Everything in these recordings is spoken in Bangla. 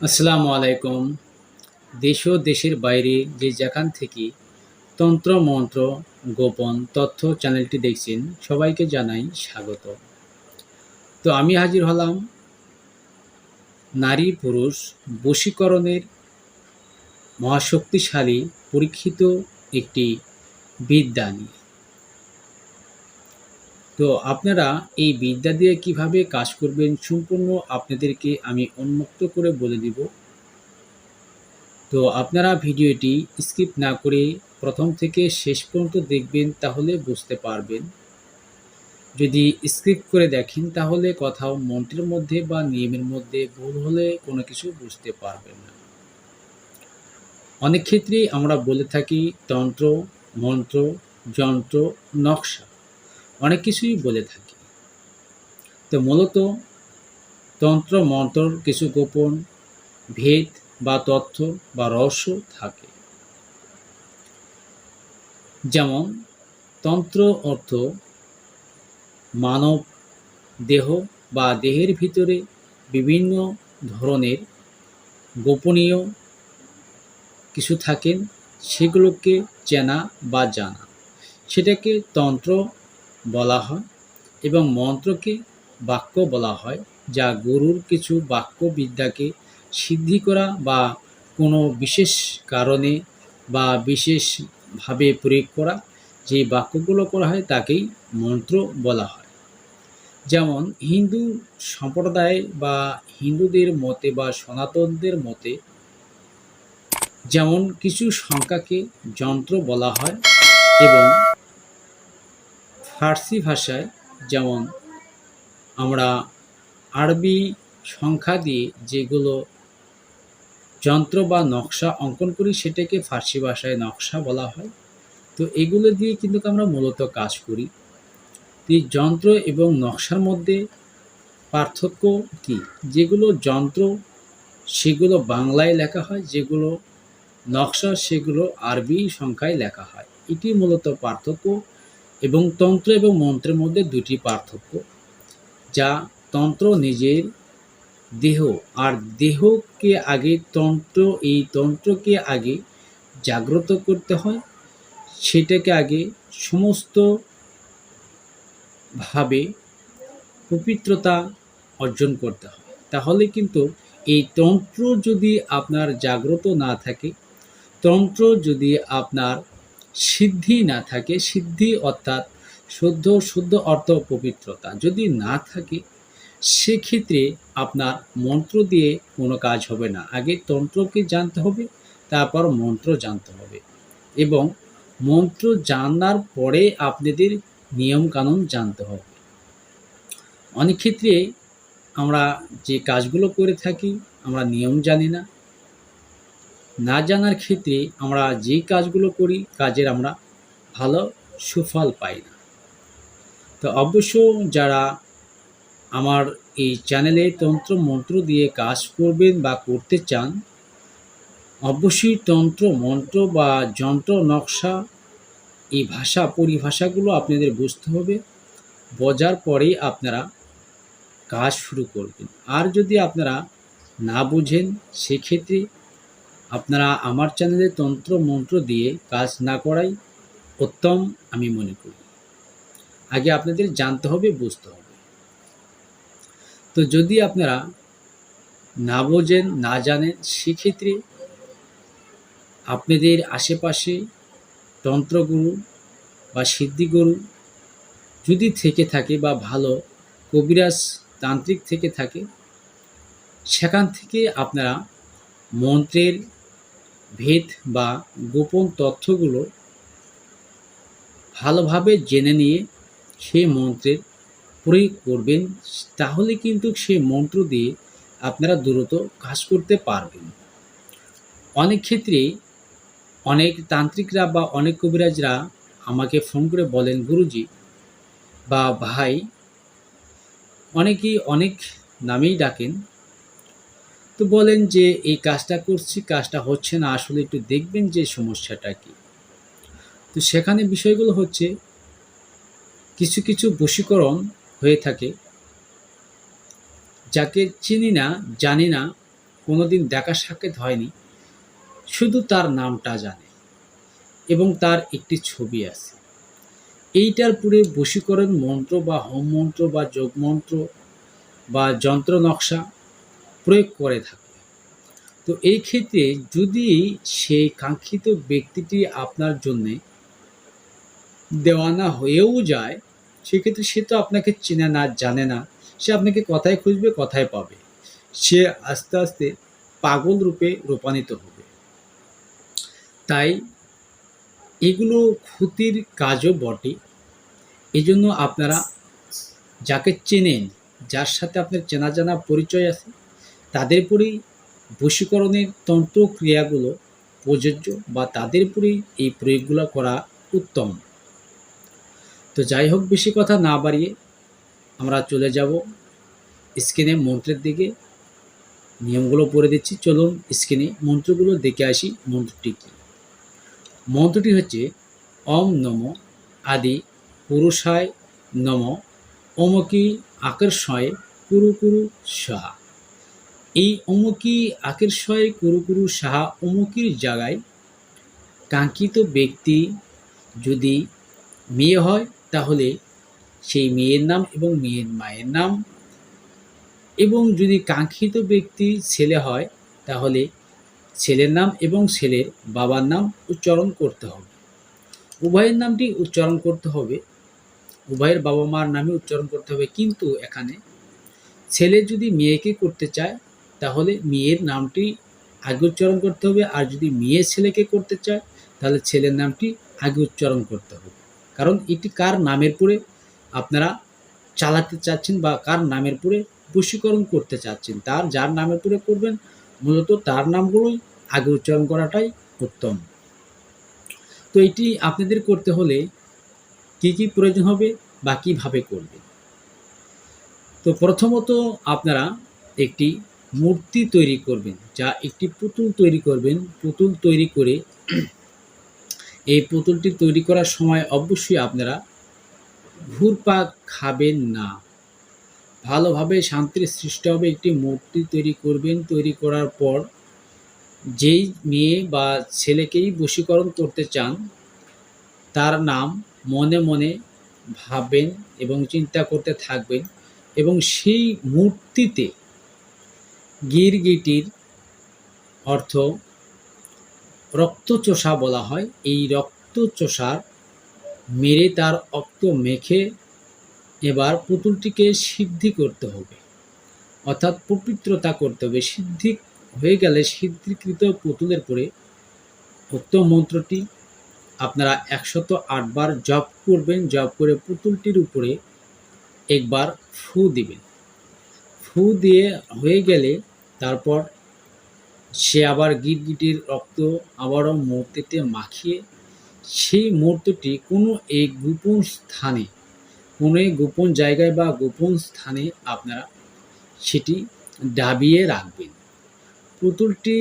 আসসালামু আলাইকুম। দেশ ও দেশের বাইরে যে যেখান থেকে তন্ত্র, মন্ত্র, গোপন তথ্য চ্যানেলটি দেখছেন, সবাইকে জানাই স্বাগত। তো আমি হাজির হলাম নারী পুরুষ বশীকরণের মহাশক্তিশালী পরীক্ষিত একটি বিদ্যা নিয়ে। তো আপনারা এই বিদ্যা দিয়ে কীভাবে কাজ করবেন সম্পূর্ণ আপনাদেরকে আমি উন্মুক্ত করে বলে দিব। তো আপনারা ভিডিওটি স্কিপ না করে প্রথম থেকে শেষ পর্যন্ত দেখবেন তাহলে বুঝতে পারবেন। যদি স্কিপ করে দেখেন তাহলে কোথাও মন্ত্রের মধ্যে বা নিয়মের মধ্যে ভুল হলে কোনো কিছু বুঝতে পারবেন না। অনেক ক্ষেত্রেই আমরা বলে থাকি তন্ত্র, মন্ত্র, যন্ত্র, নকশা। অনেক কিছুই বলে থাকি। তো মূলত তন্ত্র মন্ত্রর কিছু গোপন ভেদ বা তথ্য বা রহস্য থাকে। যেমন, তন্ত্র অর্থ মানব দেহ বা দেহের ভিতরে বিভিন্ন ধরনের গোপনীয় কিছু থাকেন, সেগুলোকে চেনা বা জানা। সেটাকে তন্ত্র বলা হয় এবং মন্ত্রকে বাক্য বলা হয় যা গুরুর কিছু বাক্য বিদ্যাকে সিদ্ধি করা বা কোনো বিশেষ কারণে বা বিশেষভাবে প্রয়োগ করা যে বাক্যগুলো করা হয় তাকেই মন্ত্র বলা হয়। যেমন হিন্দু সম্প্রদায় বা হিন্দুদের মতে বা সনাতনদের মতে যেমন কিছু সংখ্যাকে যন্ত্র বলা হয় এবং ফার্সি ভাষায় যেমন আমরা আরবি সংখ্যা দিয়ে যেগুলো যন্ত্র বা নকশা অঙ্কন করি সেটাকে ফার্সি ভাষায় নকশা বলা হয়। তো এগুলো দিয়ে কিন্তু আমরা মূলত কাজ করি। এই যন্ত্র এবং নকশার মধ্যে পার্থক্য কি? যেগুলো যন্ত্র, সেগুলো বাংলায় লেখা হয়, যেগুলো নকশা, সেগুলো আরবি সংখ্যায় লেখা হয়। এটি মূলত পার্থক্য। এবং তন্ত্র এবং মন্ত্রের মধ্যে দুটি পার্থক্য, যা তন্ত্র নিজের দেহ আর দেহকে আগে তন্ত্র, এই তন্ত্রকে আগে জাগ্রত করতে হয়। সেটাকে আগে সমস্ত ভাবে পবিত্রতা অর্জন করতে হয়। তাহলে কিন্তু এই তন্ত্র যদি আপনার জাগ্রত না থাকে, তন্ত্র যদি আপনার সিদ্ধি না থাকে, সিদ্ধি অর্থাৎ শুদ্ধ শুদ্ধ অর্থ পবিত্রতা। যদি না থাকে, সেক্ষেত্রে আপনার মন্ত্র দিয়ে কোনো কাজ হবে না। আগে তন্ত্রকে জানতে হবে, তারপর মন্ত্র জানতে হবে। এবং মন্ত্র জানার পরে আপনাদের নিয়মকানুন জানতে হবে। অনেক ক্ষেত্রে আমরা যে কাজগুলো করে থাকি, আমরা নিয়ম জানি না। না জানার ক্ষেত্রে আমরা যে কাজগুলো করি, কাজের আমরা ভালো সুফল পাই না। তো অবশ্য যারা আমার এই চ্যানেলে তন্ত্র মন্ত্র দিয়ে কাজ করবেন বা করতে চান, অবশ্যই তন্ত্র মন্ত্র বা যন্ত্র নকশা এই ভাষা পরিভাষাগুলো আপনাদের বুঝতে হবে। বোঝার পরেই আপনারা কাজ শুরু করবেন। আর যদি আপনারা না বুঝেন, সেক্ষেত্রে আপনারা আমার চ্যানেলে তন্ত্র মন্ত্র দিয়ে কাজ না করাই উত্তম আমি মনে করি। আগে আপনাদের জানতে হবে, বুঝতে হবে। তো যদি আপনারা না বোঝেন, না জানেন, সেক্ষেত্রে আপনাদের আশেপাশে তন্ত্রগুরু বা সিদ্ধিগুরু যদি থেকে থাকে বা ভালো কবিরাজ তান্ত্রিক থেকে থাকে, সেখান থেকে আপনারা মন্ত্রের ভেদ বা গোপন তথ্যগুলো ভালোভাবে জেনে নিয়ে সেই মন্ত্রের প্রয়োগ করবেন, তাহলে কিন্তু সেই মন্ত্র দিয়ে আপনারা দ্রুত কাজ করতে পারবেন। অনেক ক্ষেত্রে অনেক তান্ত্রিকরা বা অনেক কবিরাজরা আমাকে ফোন করে বলেন, গুরুজি বা ভাই, অনেকেই অনেক নামেই ডাকেন তো বলেন যে এই কাজটা করছি, কাজটা হচ্ছে না, আসলে একটু দেখবেন যে সমস্যাটা কি। তো সেখানে বিষয়গুলো হচ্ছে, কিছু কিছু বশীকরণ হয়ে থাকে, যাকে চিনি না, জানি না, কোনোদিন দেখা সাক্ষাৎ হয়নি, শুধু তার নামটা জানে এবং তার একটি ছবি আছে। এইটার পুরে বশীকরণ মন্ত্র বা হোম মন্ত্র বা যোগ মন্ত্র বা যন্ত্র নকশা প্রয়োগ করে থাকে। তো এই ক্ষেত্রে যদি সেই কাঙ্ক্ষিত ব্যক্তিটি আপনার জন্যে দেওয়ানা হয়েও যায়, সেক্ষেত্রে সে তো আপনাকে চেনে না, জানে না। সে আপনাকে কথায় খুঁজবে, কথায় পাবে। সে আস্তে আস্তে পাগল রূপে রূপান্তরিত হবে। তাই এগুলো ক্ষতির কাজও বটে। এজন্য আপনারা যাকে চেনেন, যার সাথে আপনার চেনা জানা পরিচয় আছে তাদের উপরেই বশীকরণের তন্ত্র ক্রিয়াগুলো প্রযোজ্য বা তাদের উপরেই এই প্রয়োগগুলো করা উত্তম। তো যাই হোক, বেশি কথা না বাড়িয়ে আমরা চলে যাব স্ক্রিনে মন্ত্রের দিকে। নিয়মগুলো পড়ে দিচ্ছি। চলুন স্ক্রিনে মন্ত্রগুলো দেখে আসি মন্ত্রটি কী। মন্ত্রটি হচ্ছে অম নম আদি পুরুষায় নম অমকি আকর্ষয় কুরু কুরু সাহা এই অমুকি আকর্ষয় কুরু কুরু সাহা অমুকির জায়গায় কাঙ্ক্ষিত ব্যক্তি যদি মেয়ে হয়, তাহলে সেই মেয়ের নাম এবং মেয়ের মায়ের নাম। এবং যদি কাঙ্ক্ষিত ব্যক্তি ছেলে হয়, তাহলে ছেলের নাম এবং ছেলের বাবার নাম উচ্চারণ করতে হবে। উভয়ের নামটি উচ্চারণ করতে হবে। উভয়ের বাবা মার নামে উচ্চারণ করতে হবে। কিন্তু এখানে ছেলে যদি মেয়েকে করতে চায় তাহলে মেয়ের নামটি আগে উচ্চারণ করতে হবে। আর যদি মেয়ে ছেলেকে করতে চায়, তাহলে ছেলের নামটি আগে উচ্চারণ করতে হবে। কারণ এটি কার নামের পরে আপনারা চালাতে চাচ্ছেন বা কার নামের পরে বশীকরণ করতে চাচ্ছেন, তার যার নামের পরে করবেন, মূলত তার নামগুলোই আগে উচ্চারণ করাটাই উত্তম। তো এটি আপনাদের করতে হলে কি কি প্রয়োজন হবে বা কীভাবে করবেন? তো প্রথমত আপনারা একটি মূর্তি তৈরি করবেন, যা একটি পুতুল তৈরি করবেন। পুতুল তৈরি করে এই পুতুলটি তৈরি করার সময় অবশ্যই আপনারা ঘুরপাক খাবেন না। ভালোভাবে শান্তির সৃষ্টি হবে, একটি মূর্তি তৈরি করবেন। তৈরি করার পর যেই মেয়ে বা ছেলেকেই বশীকরণ করতে চান, তার নাম মনে মনে ভাববেন এবং চিন্তা করতে থাকবেন এবং সেই মূর্তিতে গিরগিটির অর্থ রক্তচোষা বলা হয়। এই রক্তচোষার মেরে তার রক্ত মেখে এবার পুতুলটিকে সিদ্ধি করতে হবে। অর্থাৎ পবিত্রতা করতে হবে। সিদ্ধি হয়ে গেলে সিদ্ধিকৃত পুতুলের পরে উক্ত মন্ত্রটি আপনারা একশত আটবার জপ করবেন। জপ করে পুতুলটির উপরে একবার ফু দিবেন। ফু দিয়ে হয়ে গেলে তারপর সে আবার গিটগিটির রক্ত আবারও মূর্তিতে মাখিয়ে সেই মুহূর্তটি কোনো এক গোপন স্থানে, কোনো এক গোপন জায়গায় বা গোপন স্থানে আপনারা সেটি ডাবিয়ে রাখবেন। পুতুলটি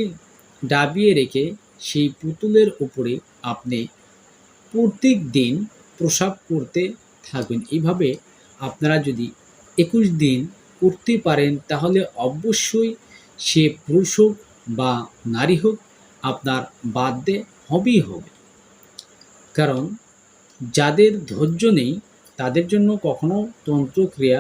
ডাবিয়ে রেখে সেই পুতুলের উপরে আপনি প্রত্যেক দিন প্রসাব করতে থাকবেন। এইভাবে আপনারা যদি একুশ দিন করতে পারেন, তাহলে অবশ্যই সে পুরুষ হোক বা নারী হোক, আপনার বাদে হবেই হবে। কারণ যাদের ধৈর্য নেই, তাদের জন্য কখনো তন্ত্রক্রিয়া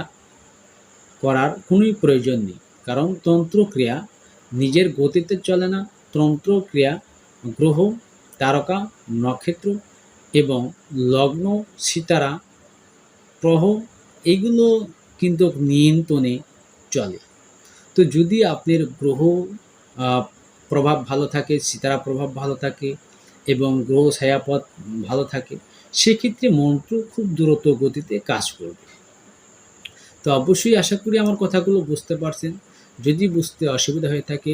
করার কোনোই প্রয়োজন নেই। কারণ তন্ত্রক্রিয়া নিজের গতিতে চলে না। তন্ত্রক্রিয়া গ্রহ, তারকা, নক্ষত্র এবং লগ্ন, সিতারা প্রহ এগুলো কিন্তু নিয়ন্ত্রণে চলে। তো যদি আপনার গ্রহ প্রভাব ভালো থাকে, সিতারা প্রভাব ভালো থাকে এবং গ্রহ ছায়াপথ ভালো থাকে, সেক্ষেত্রে মন্ত্র খুব দ্রুত গতিতে কাজ করবে। তো অবশ্যই আশা করি আমার কথাগুলো বুঝতে পারছেন। যদি বুঝতে অসুবিধা হয়ে থাকে,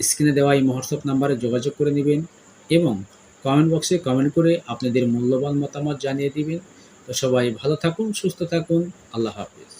স্ক্রিনে দেওয়া এই হোয়াটসঅ্যাপ নাম্বারে যোগাযোগ করে নেবেন এবং কমেন্ট বক্সে কমেন্ট করে আপনাদের মূল্যবান মতামত জানিয়ে দিবেন। তো সবাই ভালো থাকুন, সুস্থ থাকুন। আল্লাহ হাফিজ।